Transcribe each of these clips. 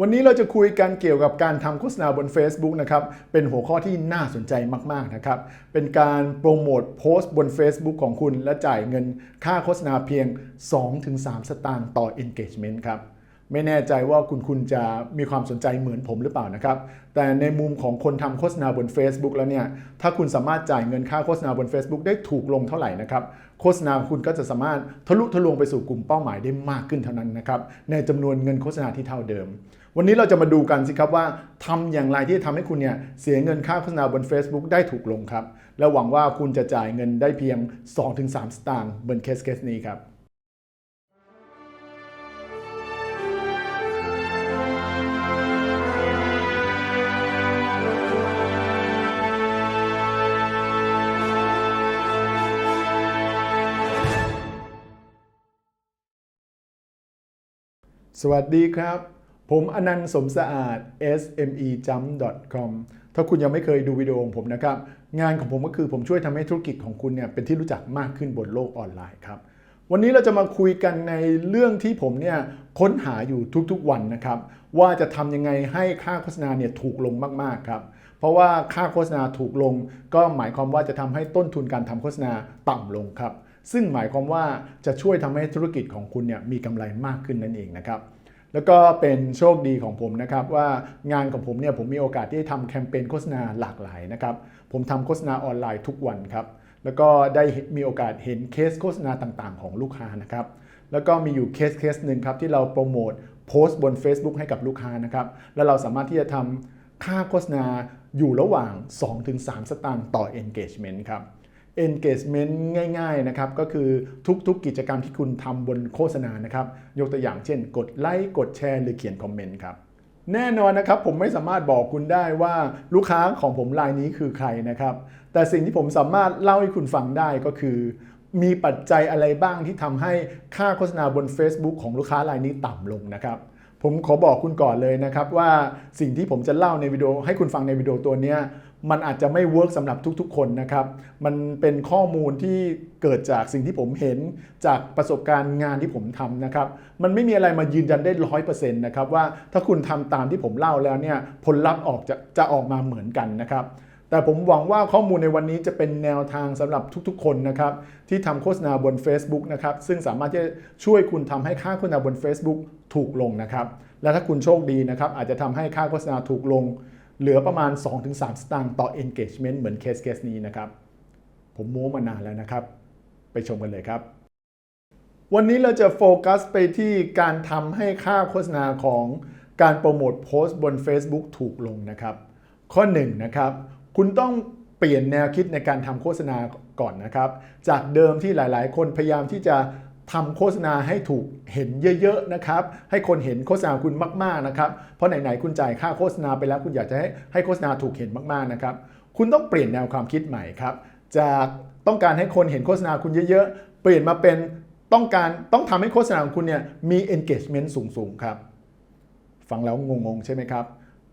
วันนี้เราจะคุยกันเกี่ยวกับการทำโฆษณาบน Facebook นะครับ เป็นหัวข้อที่น่าสนใจมาก ๆ นะครับ เป็นการโปรโมทโพสต์บน Facebook ของคุณ และจ่ายเงินค่าโฆษณาเพียง 2-3 สตางค์ต่อ engagement ครับ ไม่แน่ใจว่าคุณคุณจะมีความสนใจเหมือนผมหรือเปล่านะครับ แต่ในมุมของคนทำโฆษณาบน Facebook แล้วเนี่ย ถ้าคุณสามารถจ่ายเงินค่าโฆษณาบน Facebook ได้ถูกลงเท่าไหร่นะครับโฆษณาของคุณก็จะสามารถทะลุทะลวงไปสู่กลุ่มเป้าหมายได้มากขึ้นเท่านั้นนะครับในจำนวนเงินโฆษณาที่เท่าเดิม วันนี้เราจะมาดูกันสิครับว่าทำอย่างไรที่จะทำให้คุณเนี่ยเสียเงินค่าโฆษณาบน Facebook ได้ถูกลงครับ และหวังว่าคุณจะจ่ายเงินได้เพียง 2-3 สตางค์บนเคสเคสนี้ครับสวัสดีครับ ผมอนันต์สมสะอาด smejump.com ถ้าคุณยังไม่เคยดูวิดีโอของผมนะครับ งานของผมก็คือผมช่วยทำให้ธุรกิจของคุณเนี่ยเป็นที่รู้จักมากขึ้นบนโลกออนไลน์ครับ วันนี้เราจะมาคุยกันในเรื่องที่ผมเนี่ยค้นหาอยู่ทุกๆวันนะครับ ว่าจะทำยังไงให้ค่าโฆษณาเนี่ยถูกลงมากๆครับ เพราะว่าค่าโฆษณาถูกลง ก็หมายความว่าจะทำให้ต้นทุนการทำโฆษณาต่ำลงครับ ซึ่งหมายความว่าจะช่วยทำให้ธุรกิจของคุณเนี่ยมีกำไรมากขึ้นนั่นเองนะครับ แล้วก็เป็นโชคดีของผมนะครับว่างานของผมเนี่ยผมมีโอกาสที่จะทำแคมเปญโฆษณาหลากหลายนะครับผมทำโฆษณาออนไลน์ทุกวันครับแล้วก็ได้มีโอกาสเห็นเคสโฆษณาต่างๆ ของลูกค้านะครับแล้วก็มีอยู่เคสเคสหนึ่งครับที่เราโปรโมทโพสต์บน Facebook ให้กับลูกค้านะครับแล้วเราสามารถที่จะทำค่าโฆษณาอยู่ระหว่าง 2-3 สตางค์ต่อ engagement ครับ engagement ง่ายๆนะครับก็คือทุกๆกิจกรรมที่คุณทำบนโฆษณานะครับยกตัวอย่างเช่น กดไลค์กดแชร์หรือเขียนคอมเมนต์ครับแน่นอนนะครับผมไม่สามารถบอกคุณได้ว่าลูกค้าของผมรายนี้คือใครนะครับ แต่สิ่งที่ผมสามารถเล่าให้คุณฟังได้ก็คือ มีปัจจัยอะไรบ้างที่ทำให้ค่าโฆษณาบน Facebook ของลูกค้ารายนี้ต่ำลงนะครับ ผมขอบอกคุณก่อนเลยนะครับว่าสิ่งที่ผมจะเล่าในวิดีโอให้คุณฟังในวิดีโอตัวนี้มันอาจจะไม่เวิร์กสำหรับทุกๆ คนนะครับ มันเป็นข้อมูลที่เกิดจากสิ่งที่ผมเห็นจากประสบการณ์งานที่ผมทำนะครับ มันไม่มีอะไรมายืนยันได้ร้อยเปอร์เซ็นต์นะครับว่าถ้าคุณทำตามที่ผมเล่าแล้วเนี่ยผลลัพธ์ออกจะจะออกมาเหมือนกันนะครับ แต่ผมหวังว่าข้อมูลในวันนี้จะเป็นแนวทางสำหรับทุกๆ คนนะครับ ที่ทำโฆษณาบน Facebook นะครับ ซึ่งสามารถที่จะช่วยคุณทำให้ค่าโฆษณาบน Facebook ถูกลงนะครับ และถ้าคุณโชคดีนะครับ อาจจะทำให้ค่าโฆษณาถูกลง เหลือประมาณ 2-3 สตางค์ต่อ engagement เหมือนเคสเคสนี้นะครับ ผมโม้มานานแล้วนะครับ ไปชมกันเลยครับ วันนี้เราจะโฟกัสไปที่การทำให้ค่าโฆษณาของการโปรโมทโพสต์บน Facebook ถูกลงนะครับ ข้อ1นงนะครับ คุณต้องเปลี่ยนแนวคิดในการทำโฆษณาก่อนนะครับ จากเดิมที่หลายๆ คนพยายามที่จะทำโฆษณาให้ถูกเห็นเยอะๆนะครับ ให้คนเห็นโฆษณาคุณมากๆนะครับ เพราะไหนๆคุณจ่ายค่าโฆษณาไปแล้ว คุณอยากจะให้ให้โฆษณาถูกเห็นมากๆนะครับ คุณต้องเปลี่ยนแนวความคิดใหม่ครับ จากต้องการให้คนเห็นโฆษณาคุณเยอะๆ เปลี่ยนมาเป็นต้องการต้องทำให้โฆษณาของคุณเนี่ยมี engagement สูงๆครับ ฟังแล้วงงๆ ใช่ไหมครับ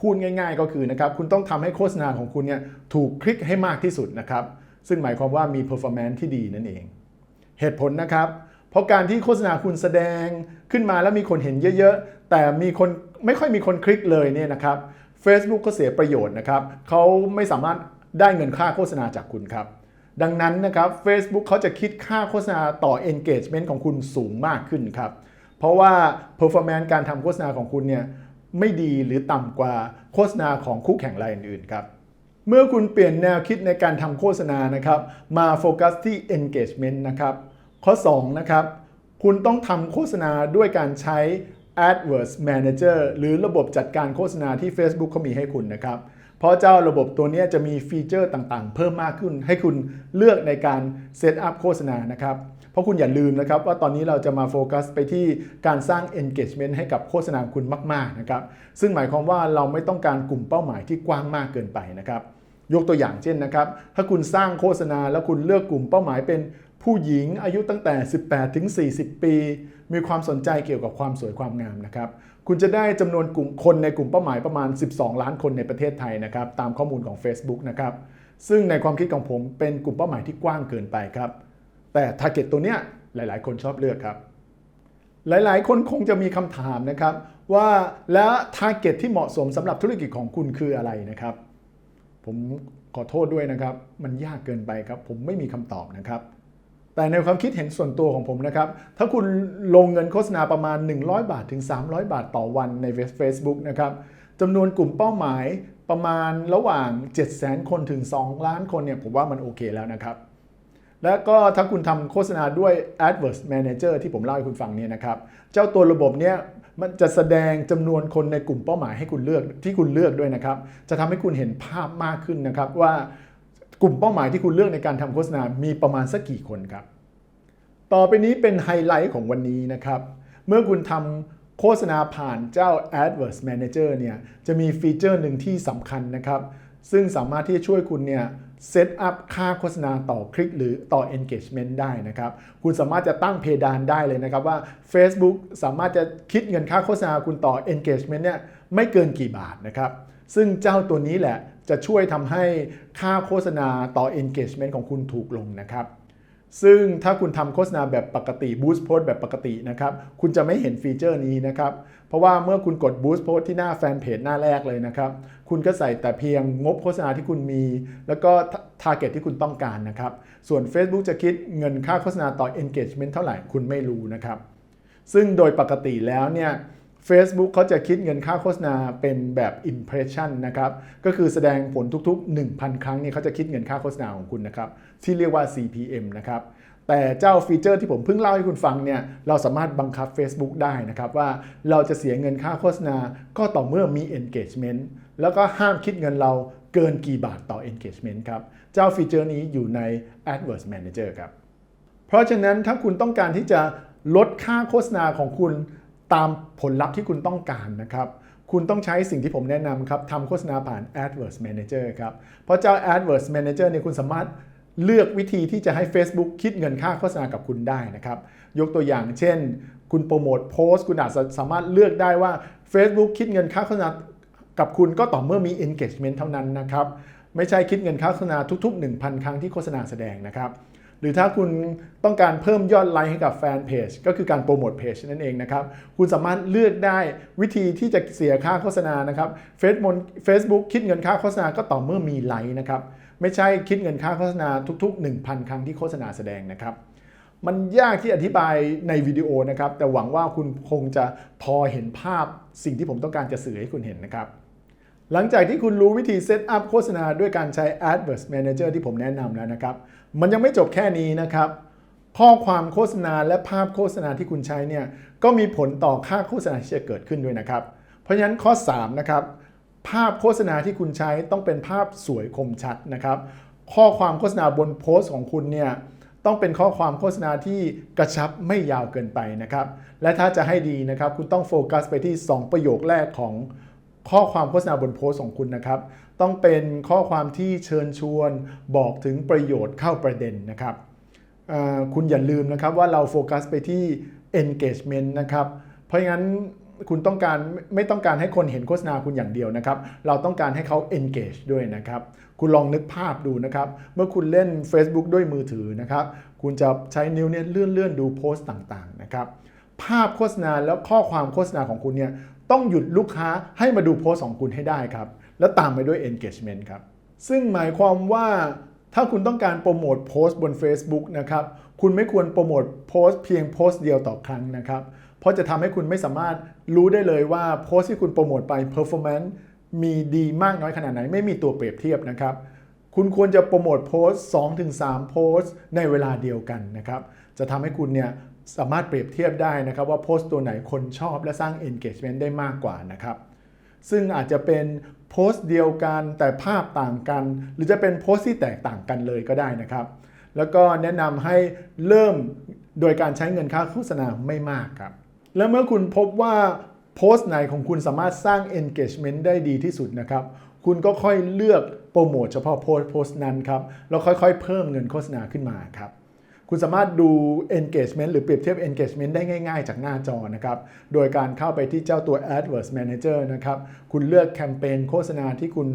พูดง่าย ๆ ก็คือนะครับคุณต้องทำให้โฆษณาของคุณเนี่ยถูกคลิกให้มากที่สุดนะครับ ซึ่งหมายความว่ามี performance ที่ดีนั่นเอง เหตุผลนะครับ เพราะการที่โฆษณาคุณแสดงขึ้นมาแล้วมีคนเห็นเยอะๆ แต่มีคนไม่ค่อยมีคนคลิกเลยเนี่ยนะครับ Facebook ก็เสียประโยชน์นะครับเขาไม่สามารถได้เงินค่าโฆษณาจากคุณครับ ดังนั้นนะครับ Facebook เขาจะคิดค่าโฆษณาต่อ engagement ของคุณสูงมากขึ้นครับ เพราะว่า performance การทำโฆษณาของคุณเนี่ย ไม่ดีหรือต่ำกว่าโฆษณาของคู่แข่งรายอื่นๆครับเมื่อคุณเปลี่ยนแนวคิดในการทำโฆษณานะครับ มาโฟกัสที่ engagement นะครับ ข้อ 2 นะครับ คุณต้องทำโฆษณาด้วยการใช้ AdWords Manager หรือระบบจัดการโฆษณาที่ Facebook เขามีให้คุณนะครับ ราะเจ้าระบบตัวนี้จะมีฟีเจอร์ต่างๆ เพิ่มมากขึ้น ให้คุณเลือกในการเซตอัพโฆษณานะครับเพราะคุณอย่าลืมนะครับว่าตอนนี้เราจะมาโฟกัสไปที่การสร้าง engagement ให้กับโฆษณาคุณมากๆนะครับซึ่งหมายความว่าเราไม่ต้องการกลุ่มเป้าหมายที่กว้างมากเกินไปนะครับยกตัวอย่างเช่นนะครับถ้าคุณสร้างโฆษณาแล้วคุณเลือกกลุ่มเป้าหมายเป็น ผู้หญิงอายุตั้งแต่ 18 ถึง 40 ปี มีความสนใจเกี่ยวกับความสวยความงามนะครับ คุณจะได้จำนวนกลุ่มคนในกลุ่มเป้าหมายประมาณ 12 ล้านคนในประเทศไทยนะครับ ตามข้อมูลของ Facebook นะครับ ซึ่งในความคิดของผมเป็นกลุ่มเป้าหมายที่กว้างเกินไปครับ แต่ t a r g e t ตัวเนี้ยหลาย ๆ คนชอบเลือกครับ หลาย ๆ คนคงจะมีคำถามนะครับ ว่าแล้ว target ที่เหมาะสมสำหรับธุรกิจของคุณคืออะไรนะครับ ผมขอโทษด้วยนะครับ มันยากเกินไปครับ ผมไม่มีคำตอบนะครับ แต่ในความคิดเห็นส่วนตัวของผมนะครับ ถ้าคุณลงเงินโฆษณาประมาณ 100 บาทถึง 300 บาทต่อวันใน Facebook นะครับจำนวนกลุ่มเป้าหมายประมาณระหว่าง 700,000คนถึง 2 ล้านคนเนี่ยผมว่ามันโอเคแล้วนะครับ แล้วก็ถ้าคุณทำโฆษณาด้วย Adverse Manager ที่ผมเล่าให้คุณฟังเนี่ยนะครับ เจ้าตัวระบบเนี่ยมันจะแสดงจำนวนคนในกลุ่มเป้าหมายให้คุณเลือกที่คุณเลือกด้วยนะครับ จะทำให้คุณเห็นภาพมากขึ้นนะครับว่า กลุ่มเป้าหมายที่คุณเลือกในการทำโฆษณา มีประมาณสักกี่คนครับ ต่อไปนี้เป็นไฮไลท์ของวันนี้นะครับ เมื่อคุณทำโฆษณาผ่านเจ้า Adverse Manager เนี่ยจะมีฟีเจอร์หนึ่งที่สำคัญนะครับ ซึ่งสามารถที่จะช่วยคุณเนี่ยเซตอัพค่าโฆษณาต่อคลิกหรือต่อ engagement ได้นะครับ คุณสามารถจะตั้งเพดานได้เลยนะครับว่า Facebook สามารถจะคิดเงินค่าโฆษณาคุณต่อ engagement เนี่ยไม่เกินกี่บาทนะครับ ซึ่งเจ้าตัวนี้แหละ จะช่วยทำให้ค่าโฆษณาต่อ engagement ของคุณถูกลงนะครับซึ่งถ้าคุณทำโฆษณาแบบปกติ Boost Post แบบปกตินะครับ คุณจะไม่เห็นฟีเจอร์นี้นะครับ เพราะว่าเมื่อคุณกด Boost Post ที่หน้าแฟนเพจหน้าแรกเลยนะครับ คุณก็ใส่แต่เพียงงบโฆษณาที่คุณมี แล้วก็ Target ที่คุณต้องการนะครับ ส่วน Facebook จะคิดเงินค่าโฆษณาต่อ Engagement เท่าไหร่คุณไม่รู้นะครับ ซึ่งโดยปกติแล้วเนี่ย Facebook เขาจะคิดเงินค่าโฆษณาเป็นแบบ impression นะครับ ก็คือแสดงผลทุกๆ 1,000 ครั้งเนี่ยเขาจะคิดเงินค่าโฆษณาของคุณนะครับ ที่เรียกว่า CPM นะครับ แต่เจ้าฟีเจอร์ที่ผมเพิ่งเล่าให้คุณฟังเนี่ย เราสามารถบังคับ Facebook ได้นะครับ ว่าเราจะเสียเงินค่าโฆษณา ก็ต่อเมื่อมี engagement แล้วก็ห้ามคิดเงินเราเกินกี่บาทต่อ engagement ครับ เจ้าฟีเจอร์นี้อยู่ใน Adverse Manager ครับ เพราะฉะนั้นถ้าคุณต้องการที่จะลดค่าโฆษณาของคุณ ตามผลลัพธ์ที่คุณต้องการนะครับคุณต้องใช้สิ่งที่ผมแนะนำครับทำโฆษณาผ่าน Adverse Manager ครับ เพราะเจ้า Adverse Manager เนี่ยคุณสามารถเลือกวิธีที่จะให้ Facebook คิดเงินค่าโฆษณากับคุณได้นะครับ ยกตัวอย่างเช่น คุณโปรโมทโพสต์คุณอาจจะสามารถเลือกได้ว่า Facebook คิดเงินค่าโฆษณากับคุณก็ต่อเมื่อมี engagement เท่านั้นนะครับ ไม่ใช่คิดเงินค่าโฆษณาทุก ๆ 1,000 ครั้งที่โฆษณาแสดงนะครับ หรือถ้าคุณต้องการเพิ่มยอดไลค์ให้กับแฟนเพจก็คือการโปรโมทเพจนั่นเองนะครับ คุณสามารถเลือกได้วิธีที่จะเสียค่าโฆษณานะครับเฟซบุ๊กคิดเงินค่าโฆษณาก็ต่อเมื่อมีไลค์นะครับ ไม่ใช่คิดเงินค่าโฆษณาทุก ๆ 1,000 ครั้งที่โฆษณาแสดงนะครับมันยากที่อธิบายในวิดีโอนะครับ แต่หวังว่าคุณคงจะพอเห็นภาพสิ่งที่ผมต้องการจะสื่อให้คุณเห็นนะครับ หลังจากที่คุณรู้วิธีเซตอัพโฆษณาด้วยการใช้ Adverse Manager ที่ผมแนะนำแล้วนะครับ มันยังไม่จบแค่นี้นะครับ ข้อความโฆษณาและภาพโฆษณาที่คุณใช้เนี่ยก็มีผลต่อค่าโฆษณาที่จะเกิดขึ้นด้วยนะครับ เพราะฉะนั้นข้อ 3 นะครับ ภาพโฆษณาที่คุณใช้ต้องเป็นภาพสวยคมชัดนะครับ ข้อความโฆษณาบนโพสต์ของคุณเนี่ยต้องเป็นข้อความโฆษณาที่กระชับไม่ยาวเกินไปนะครับ และถ้าจะให้ดีนะครับ คุณต้องโฟกัสไปที่ 2 ประโยคแรกของ ข้อความโฆษณาบนโพสต์ของคุณนะครับ ต้องเป็นข้อความที่เชิญชวนบอกถึงประโยชน์เข้าประเด็นนะครับคุณอย่าลืมนะครับว่าเราโฟกัสไปที่ engagement นะครับ เพราะงั้นคุณต้องการไม่ต้องการให้คนเห็นโฆษณาคุณอย่างเดียวนะครับ เราต้องการให้เขา engage ด้วยนะครับ คุณลองนึกภาพดูนะครับ เมื่อคุณเล่น Facebook ด้วยมือถือนะครับ คุณจะใช้นิ้วเนี่ยเลื่อนเลื่อนๆดูโพสต์ต่างๆนะครับ ภาพโฆษณาแล้วข้อความโฆษณาของคุณเนี่ย ต้องหยุดลูกค้าให้มาดูโพสต์ของคุณให้ได้ครับ แล้วตามไปด้วย engagement ครับ ซึ่งหมายความว่าถ้าคุณต้องการโปรโมทโพสต์บน Facebook นะครับ คุณไม่ควรโปรโมทโพสต์เพียงโพสต์เดียวต่อครั้งนะครับ เพราะจะทำให้คุณไม่สามารถรู้ได้เลยว่าโพสต์ที่คุณโปรโมทไป performance มีดีมากน้อยขนาดไหน ไม่มีตัวเปรียบเทียบนะครับ คุณควรจะโปรโมทโพสต์2-3โพสต์ในเวลาเดียวกันนะครับ จะทำให้คุณเนี่ยสามารถเปรียบเทียบได้นะครับว่าโพสต์ตัวไหนคนชอบและสร้าง engagement ได้มากกว่านะครับ ซึ่งอาจจะเป็นโพสต์เดียวกันแต่ภาพต่างกัน หรือจะเป็นโพสต์ที่แตกต่างกันเลยก็ได้นะครับ แล้วก็แนะนำให้เริ่มโดยการใช้เงินค่าโฆษณาไม่มากครับ และเมื่อคุณพบว่าโพสต์ไหนของคุณสามารถสร้าง engagement ได้ดีที่สุดนะครับ คุณก็ค่อยเลือกโปรโมทเฉพาะโพสต์โพสต์นั้นครับแล้วค่อยๆ เพิ่มเงินโฆษณาขึ้นมาครับคุณสามารถดู engagement หรือเปรียบเทียบ engagement ได้ง่ายๆ จากหน้าจอนะครับ โดยการเข้าไปที่เจ้าตัว adwords Manager นะครับ คุณเลือกแคมเปญโฆษณาที่คุณ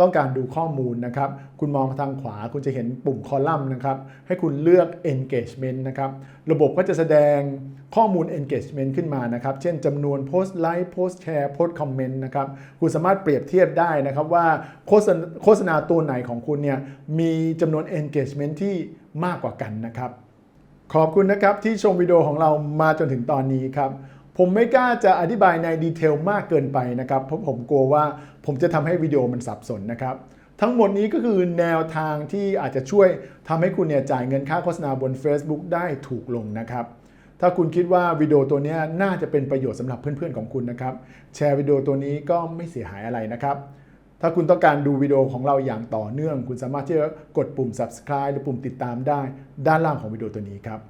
ต้องการดูข้อมูลนะครับ คุณมองทางขวาคุณจะเห็นปุ่มคอลัมน์นะครับ ให้คุณเลือก engagement นะครับ ระบบก็จะแสดงข้อมูล engagement ขึ้นมานะครับ เช่นจำนวนโพสต์ไลค์โพสต์แชร์โพสต์คอมเมนต์นะครับ คุณสามารถเปรียบเทียบได้นะครับว่าโฆษณาโฆษณาตัวไหนของคุณเนี่ยมีจำนวน engagement ที่มากกว่ากันนะครับ ขอบคุณนะครับที่ชมวิดีโอของเรามาจนถึงตอนนี้ครับ ผมไม่กล้าจะอธิบายในดีเทลมากเกินไปนะครับเพราะผมกลัวว่าผมจะทำให้วิดีโอมันสับสนนะครับ ทั้งหมดนี้ก็คือแนวทางที่อาจจะช่วยทำให้คุณเนี่ยจ่ายเงินค่าโฆษณาบน Facebook ได้ถูกลงนะครับ ถ้าคุณคิดว่าวิดีโอตัวนี้น่าจะเป็นประโยชน์สำหรับเพื่อนๆของคุณนะครับแชร์วิดีโอตัวนี้ก็ไม่เสียหายอะไรนะครับถ้าคุณต้องการดูวิดีโอของเราอย่างต่อเนื่อง คุณสามารถที่จะกดปุ่ม subscribe หรือปุ่มติดตามได้ ด้านล่างของวิดีโอตัวนี้ครับ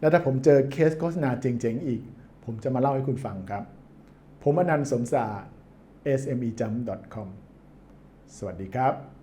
และถ้าผมเจอเคสโฆษณาเจ๋งๆอีก ผมจะมาเล่าให้คุณฟังครับ ผมอนันต์สมศาสตร์ smejump.com สวัสดีครับ